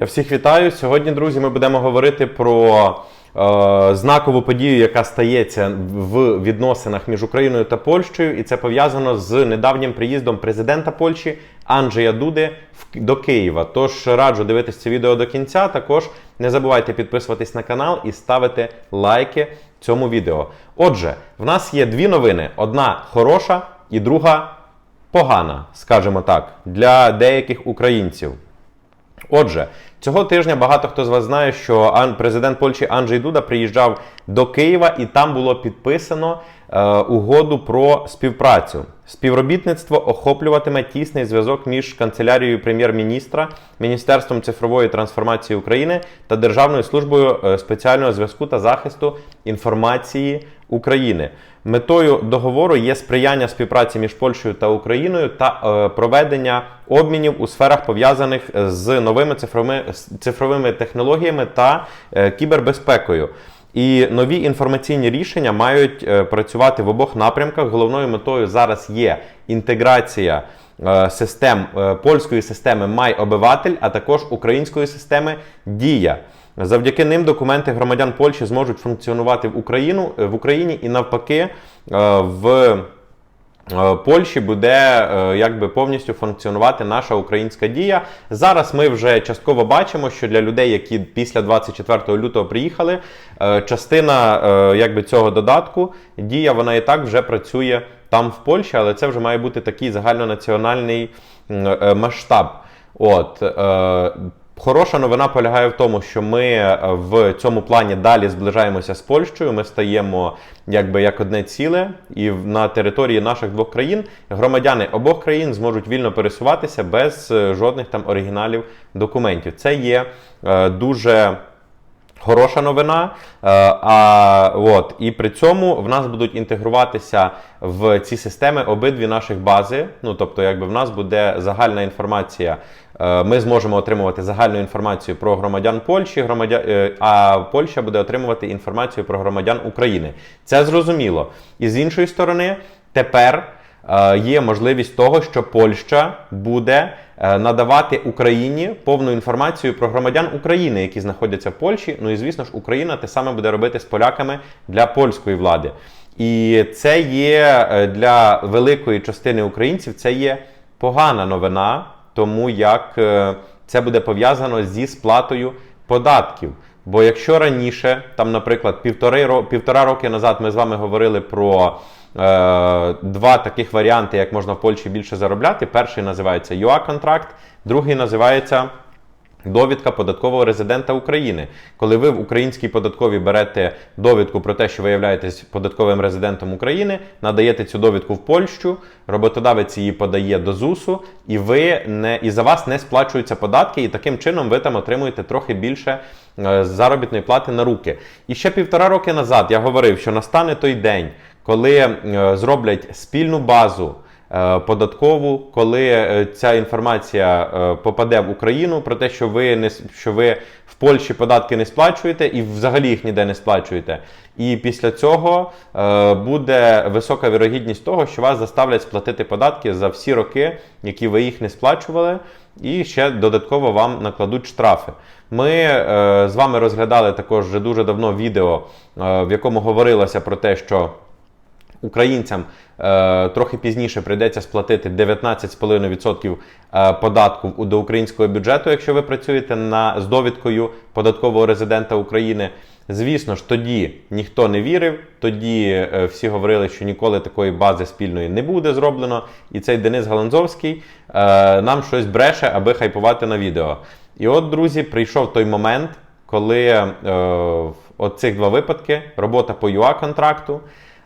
Я всіх вітаю. Сьогодні, друзі, ми будемо говорити про е, знакову подію, яка стається в відносинах між Україною та Польщею, і це пов'язано з недавнім приїздом президента Польщі Анджея Дуди до Києва. Тож раджу дивитися це відео до кінця. Також не забувайте підписуватись на канал і ставити лайки цьому відео. Отже, в нас є дві новини: одна хороша і друга погана, скажімо так, для деяких українців. Отже, цього тижня багато хто з вас знає, що президент Польщі Анджей Дуда приїжджав до Києва, і там було підписано угоду про співпрацю. Співробітництво охоплюватиме тісний зв'язок між канцелярією прем'єр-міністра, Міністерством цифрової трансформації України та Державною службою е, спеціального зв'язку та захисту інформації України. Метою договору є сприяння співпраці між Польщею та Україною та е, проведення обмінів у сферах пов'язаних з новими цифровими, цифровими технологіями та е, кібербезпекою. І нові інформаційні рішення мають е, працювати в обох напрямках. Головною метою зараз є інтеграція е, систем е, польської системи Май обиватель, а також української системи Дія. Завдяки ним документи громадян Польщі зможуть функціонувати в Україну в Україні і навпаки в Польщі буде е, якби повністю функціонувати наша українська дія. Зараз ми вже частково бачимо, що для людей, які після 24 лютого приїхали, е, частина е, якби цього додатку дія вона і так вже працює там в Польщі, але це вже має бути такий загальнонаціональний е, масштаб. От е, Хороша новина полягає в тому, що ми е, в цьому плані далі зближаємося з Польщею. Ми стаємо якби як одне ціле, і на території наших двох країн громадяни обох країн зможуть вільно пересуватися без е, жодних там оригіналів документів. Це є е, дуже. Хороша новина. Е, А от і при цьому в нас будуть інтегруватися в ці системи обидві наших бази. Ну тобто, якби в нас буде загальна інформація. Е, Ми зможемо отримувати загальну інформацію про громадян Польщі, громадя... е, а Польща буде отримувати інформацію про громадян України. Це зрозуміло. І з іншої сторони, тепер е, є можливість того, що Польща буде надавати Україні повну інформацію про громадян України, які знаходяться в Польщі. Ну і звісно ж, Україна те саме буде робити з поляками для польської влади. І це є для великої частини українців це є погана новина, тому як е, це буде пов'язано зі сплатою податків. Бо якщо раніше, там, наприклад, півтори півтора роки назад ми з вами говорили про е, два таких варіанти, як можна в Польщі більше заробляти. Перший називається ЮА-контракт, другий називається Довідка податкового резидента України. Коли ви в українській податковій берете довідку про те, що ви являєтесь податковим резидентом України, надаєте цю довідку в Польщу, роботодавець її подає до ЗУСу, і ви не і за вас не сплачуються податки, і таким чином ви там отримуєте трохи більше е, заробітної плати на руки. І ще півтора роки назад я говорив, що настане той день, коли е, зроблять спільну базу податкову, коли е, ця інформація е, попаде в Україну про те, що ви не що ви в Польщі податки не сплачуєте і взагалі їх ніде не сплачуєте. І після цього е, буде висока вірогідність того, що вас заставлять сплатити податки за всі роки, які ви їх не сплачували, і ще додатково вам накладуть штрафи. Ми е, з вами розглядали також вже дуже давно відео, е, в якому говорилося про те, що українцям е, трохи пізніше прийдеться сплатити 19,5% е, податку до українського бюджету, якщо ви працюєте на, з довідкою податкового резидента України. Звісно ж, тоді ніхто не вірив, тоді е, всі говорили, що ніколи такої бази спільної не буде зроблено. І цей Денис Галанзовський нам щось бреше, аби хайпувати на відео. І от, друзі, прийшов той момент, коли е, в оцих два випадки робота по ЮА-контракту,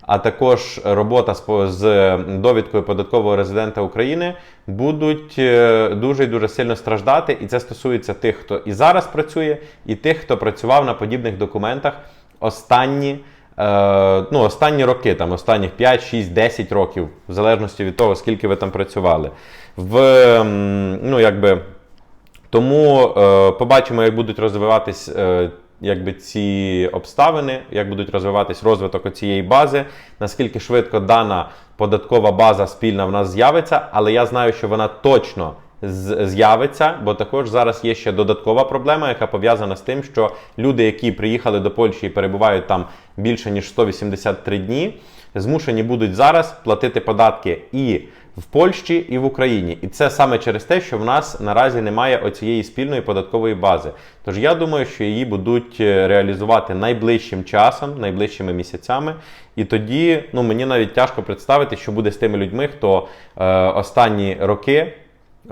а також робота з, довідкою податкового резидента України будуть е, дуже і дуже сильно страждати. І це стосується тих, хто і зараз працює, і тих, хто працював на подібних документах останні. е, Ну, останні роки, там останніх 5, 6, 10 років, в залежності від того, скільки ви там працювали. В, ну, якби, тому е, побачимо, як будуть розвиватись якби, ці обставини, як будуть розвиватись розвиток цієї бази, наскільки швидко дана податкова база спільна в нас з'явиться, але я знаю, що вона точно з'явиться, бо також зараз є ще додаткова проблема, яка пов'язана з тим, що люди, які приїхали до Польщі і перебувають там більше ніж 183 дні, змушені будуть зараз платити податки і в Польщі, і в Україні. І це саме через те, що в нас наразі немає оцієї спільної податкової бази. Тож я думаю, що її будуть е, реалізувати найближчим часом, найближчими місяцями. І тоді ну, мені навіть тяжко представити, що буде з тими людьми, хто е, останні роки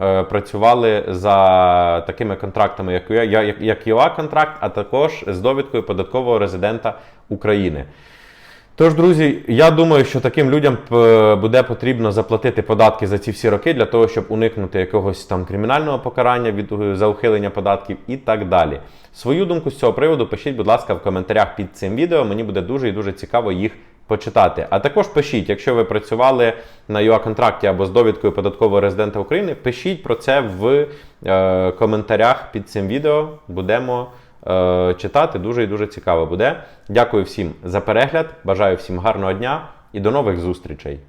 е, працювали за такими контрактами, як, як, як ЮА-контракт, а також з довідкою податкового резидента України. Тож, друзі, я думаю, що таким людям е, буде потрібно заплатити податки за ці всі роки для того, щоб уникнути якогось там кримінального покарання від е, за ухилення податків і так далі. Свою думку з цього приводу пишіть, будь ласка, в коментарях під цим відео. Мені буде дуже і дуже цікаво їх почитати. А також пишіть, якщо ви працювали на ЮА-контракті або з довідкою податкового резидента України, пишіть про це в е, коментарях під цим відео. Будемо е, читати. Дуже і дуже цікаво буде. Дякую всім за перегляд. Бажаю всім гарного дня і до нових зустрічей.